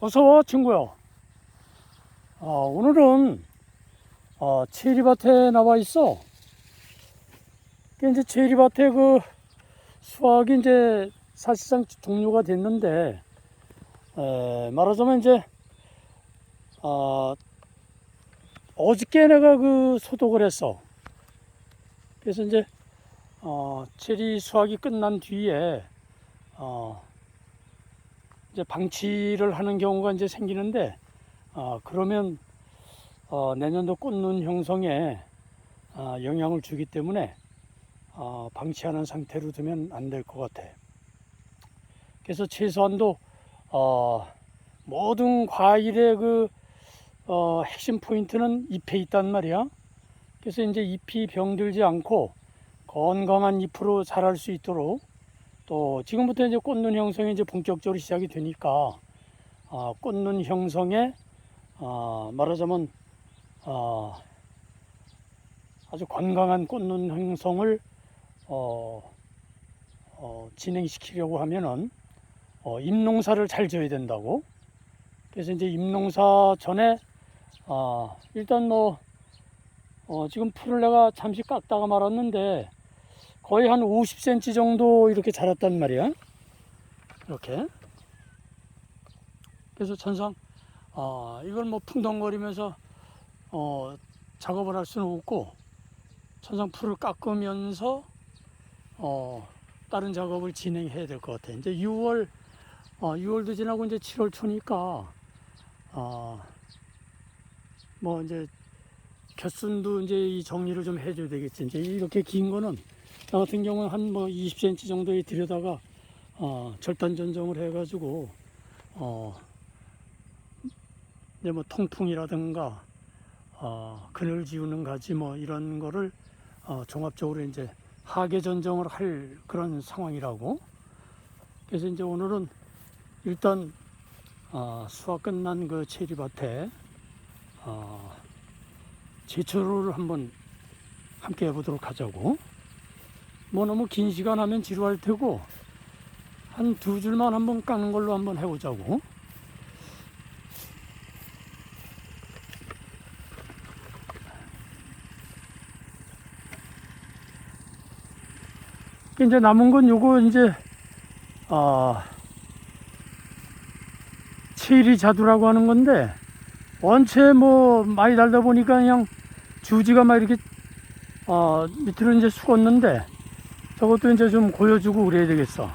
어서와 친구야. 아, 오늘은 어, 체리밭에 나와 있어. 그 이제 체리밭에 그 수확이 이제 사실상 종료가 됐는데 에, 말하자면 이제 어, 어저께 내가 그 소독을 했어. 그래서 이제 어, 체리 수확이 끝난 뒤에 어, 이제 방치를 하는 경우가 이제 생기는데 어, 그러면 어, 내년도 꽃눈 형성에 어, 영향을 주기 때문에 어, 방치하는 상태로 두면 안 될 것 같아. 그래서 최소한도 어, 모든 과일의 그 어, 핵심 포인트는 잎에 있단 말이야. 그래서 이제 잎이 병들지 않고 건강한 잎으로 자랄 수 있도록 또 지금부터 이제 꽃눈 형성이 이제 본격적으로 시작이 되니까 아, 꽃눈 형성에 아, 말하자면 아, 아주 건강한 꽃눈 형성을 어, 어, 진행시키려고 하면은 어, 잎농사를 잘 지어야 된다고. 그래서 이제 잎농사 전에 아, 일단 뭐 어, 지금 풀을 내가 잠시 깎다가 말았는데 거의 한 50cm 정도 이렇게 자랐단 말이야. 이렇게. 그래서 천상, 아, 이걸 뭐 풍덩거리면서, 어, 작업을 할 수는 없고, 천상 풀을 깎으면서, 어, 다른 작업을 진행해야 될 것 같아. 이제 6월, 어, 6월도 지나고 이제 7월 초니까, 아, 뭐 이제 곁순도 이제 이 정리를 좀 해줘야 되겠지. 이제 이렇게 긴 거는 나 같은 경우는 한 뭐 20cm 정도에 들여다가 어, 절단 전정을 해가지고 어, 이제 뭐 통풍이라든가 어, 그늘 지우는 가지 뭐 이런 거를 어, 종합적으로 이제 하계 전정을 할 그런 상황이라고. 그래서 이제 오늘은 일단 어, 수확 끝난 그 체리밭에 어, 제초를 한번 함께 해보도록 하자고. 뭐 너무 긴 시간 하면 지루할 테고 한 두 줄만 한번 깎는 걸로 한번 해보자고. 이제 남은 건 요거 이제 아 체리 자두라고 하는 건데 원체 뭐 많이 달다 보니까 그냥 주지가 막 이렇게 어 밑으로 이제 숙었는데 저것도 이제 좀 고여주고 그래야 되겠어.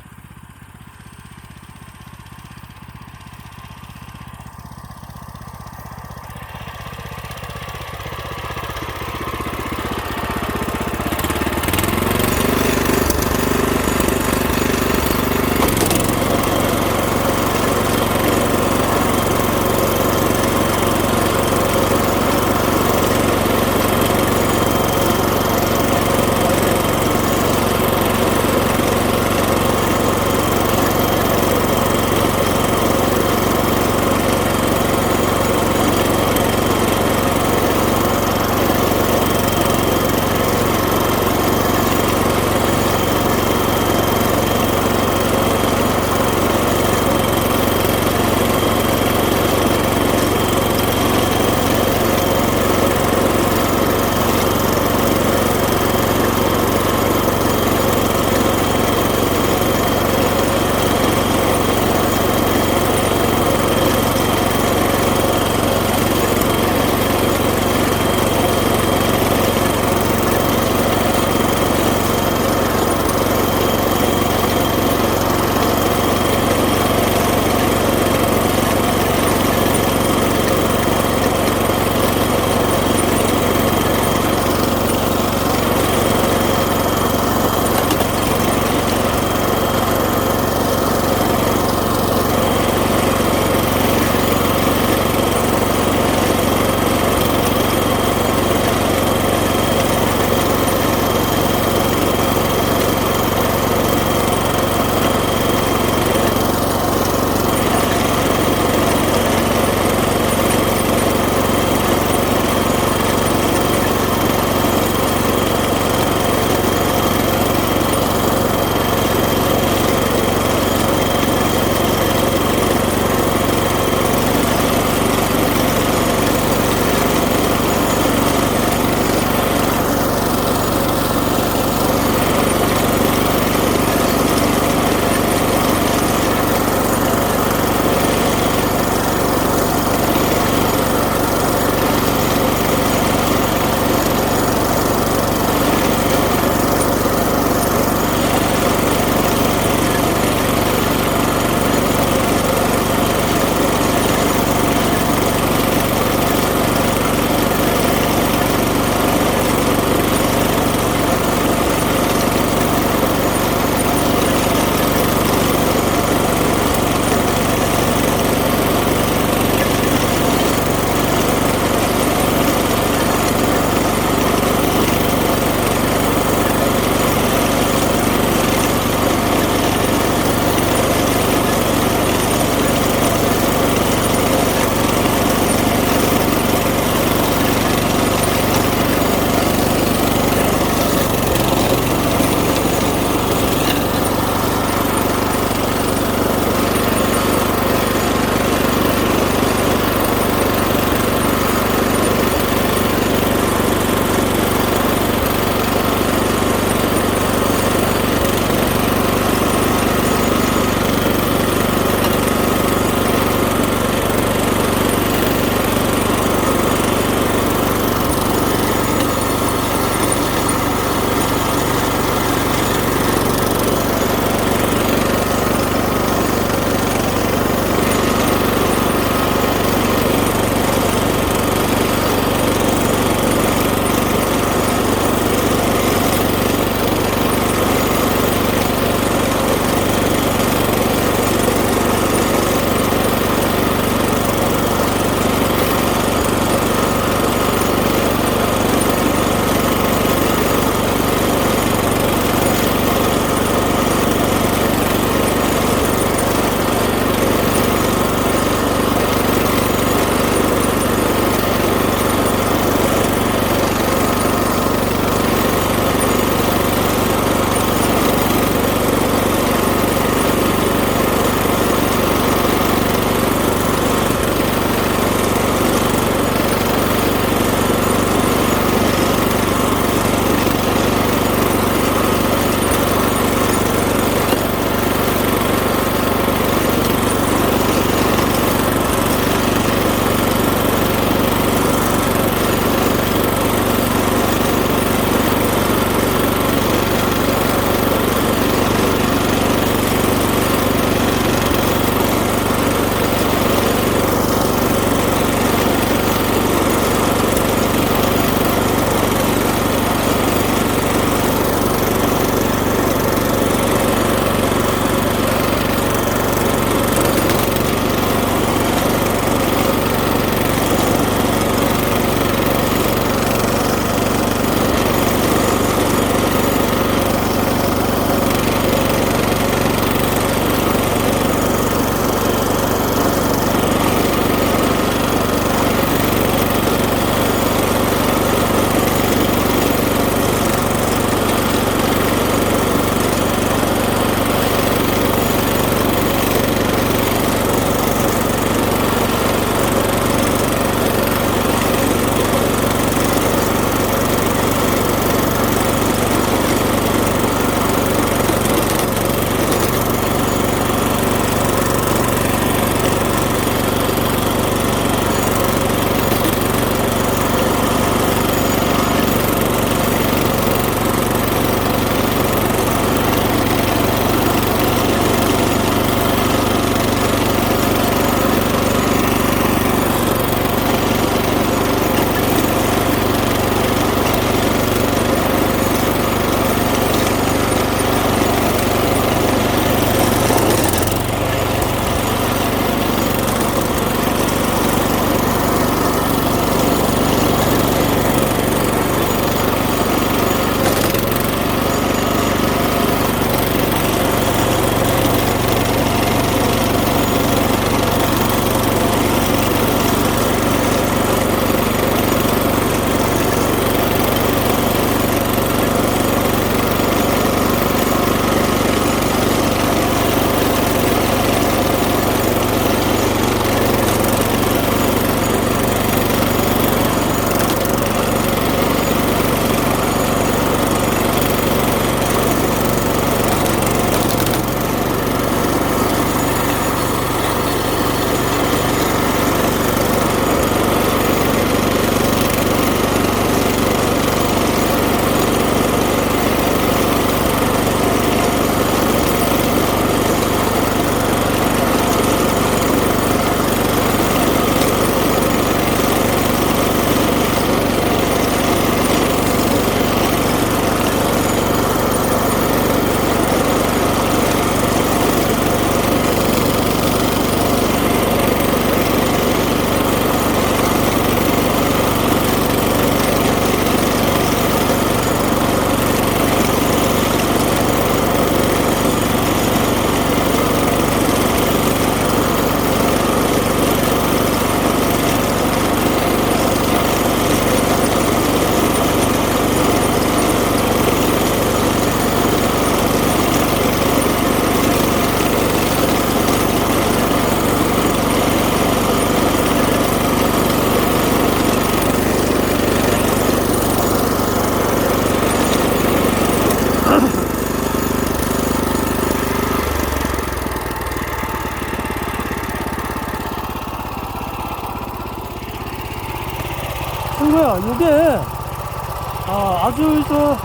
아, 아주 저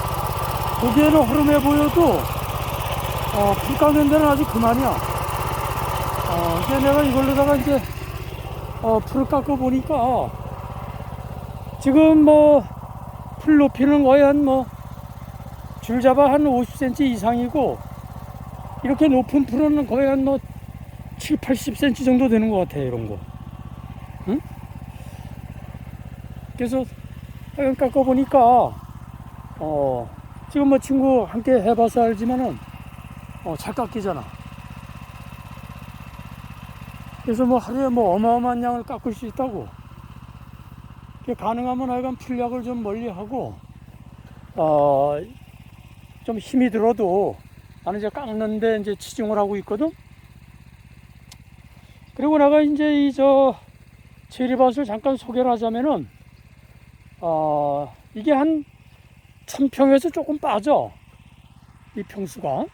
보기에는 허름해 보여도 어, 풀 깎는 데는 아주 그만이야. 어, 이제 내가 이걸로다가 이제 어, 풀을 깎아 보니까 지금 뭐 풀 높이는 거의 한뭐 줄 잡아 한 50cm 이상이고 이렇게 높은 풀은 거의 한 뭐 7, 80cm 정도 되는 것 같아 이런 거. 응? 그래서 하여간 깎아 보니까 어 지금 뭐 친구 함께 해봐서 알지만은 어, 잘 깎이잖아. 그래서 뭐 하루에 뭐 어마어마한 양을 깎을 수 있다고. 가능하면 하여간 필약을 좀 멀리 하고, 어, 좀 힘이 들어도 나는 이제 깎는데 이제 치중을 하고 있거든? 그리고 내가 이제 이 저 체리밭을 잠깐 소개를 하자면은, 어, 이게 한 천평에서 조금 빠져. 이 평수가.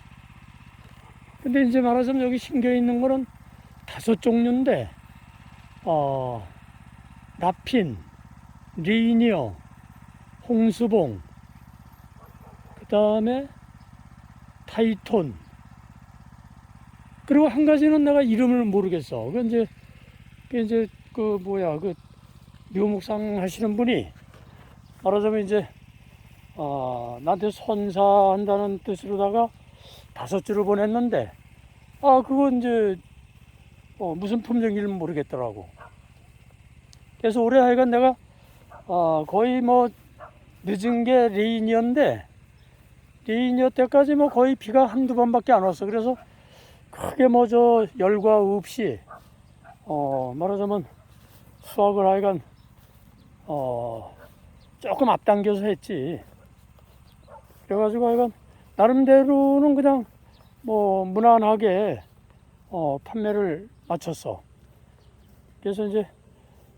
근데 이제 말하자면 여기 심겨 있는 거는 다섯 종류인데, 어, 나핀, 리니어, 홍수봉, 그 다음에 타이톤, 그리고 한 가지는 내가 이름을 모르겠어. 그 이제, 그 이제, 그 뭐야, 그 묘목상 하시는 분이 말하자면 이제, 어, 나한테 선사한다는 뜻으로다가 다섯 줄을 보냈는데, 아, 그건 이제, 어, 무슨 품종인지 모르겠더라고. 그래서 올해 하여간 내가, 어, 거의 뭐, 늦은 게 레이니어인데, 레이니어 때까지 뭐 거의 비가 한두 번밖에 안 왔어. 그래서 크게 뭐 저 열과 없이, 어, 말하자면 수확을 하여간, 어, 조금 앞당겨서 했지. 그래가지고 하여간, 나름대로는 그냥 뭐 무난하게 어, 판매를 마쳤어. 그래서 이제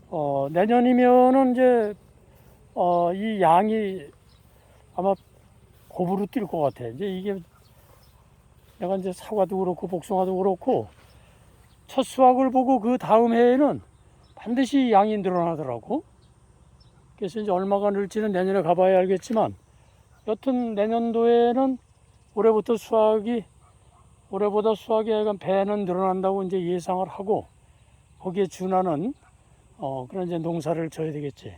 어, 내년이면은 이제 어, 이 양이 아마 고부로 뛸 것 같아. 이제 이게 내가 이제 사과도 그렇고 복숭아도 그렇고 첫 수확을 보고 그 다음 해에는 반드시 양이 늘어나더라고. 그래서 이제 얼마가 늘지는 내년에 가봐야 알겠지만 여튼 내년도에는 올해부터 수확이 올해보다 수확이 약간 배는 늘어난다고 이제 예상을 하고 거기에 준하는 어 그런 이제 농사를 져야 되겠지.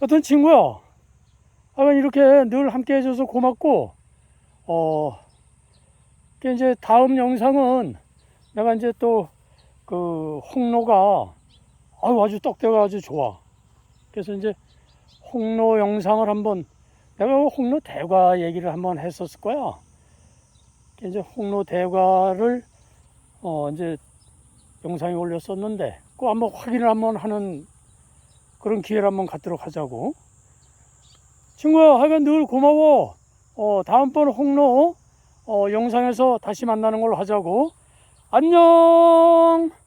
어떤 친구야, 하여간 이렇게 늘 함께 해줘서 고맙고 어그 이제 다음 영상은 내가 이제 또 그 홍로가 아주 떡대가 아주 좋아. 그래서 이제 홍로 영상을 한번 내가 그 홍로 대과 얘기를 한번 했었을 거야. 이제 홍로 대과를 어 이제 영상에 올렸었는데 꼭 한번 확인을 한번 하는 그런 기회를 한번 갖도록 하자고. 친구야, 하여간 늘 고마워. 어 다음번 홍로 어 영상에서 다시 만나는 걸로 하자고. 안녕.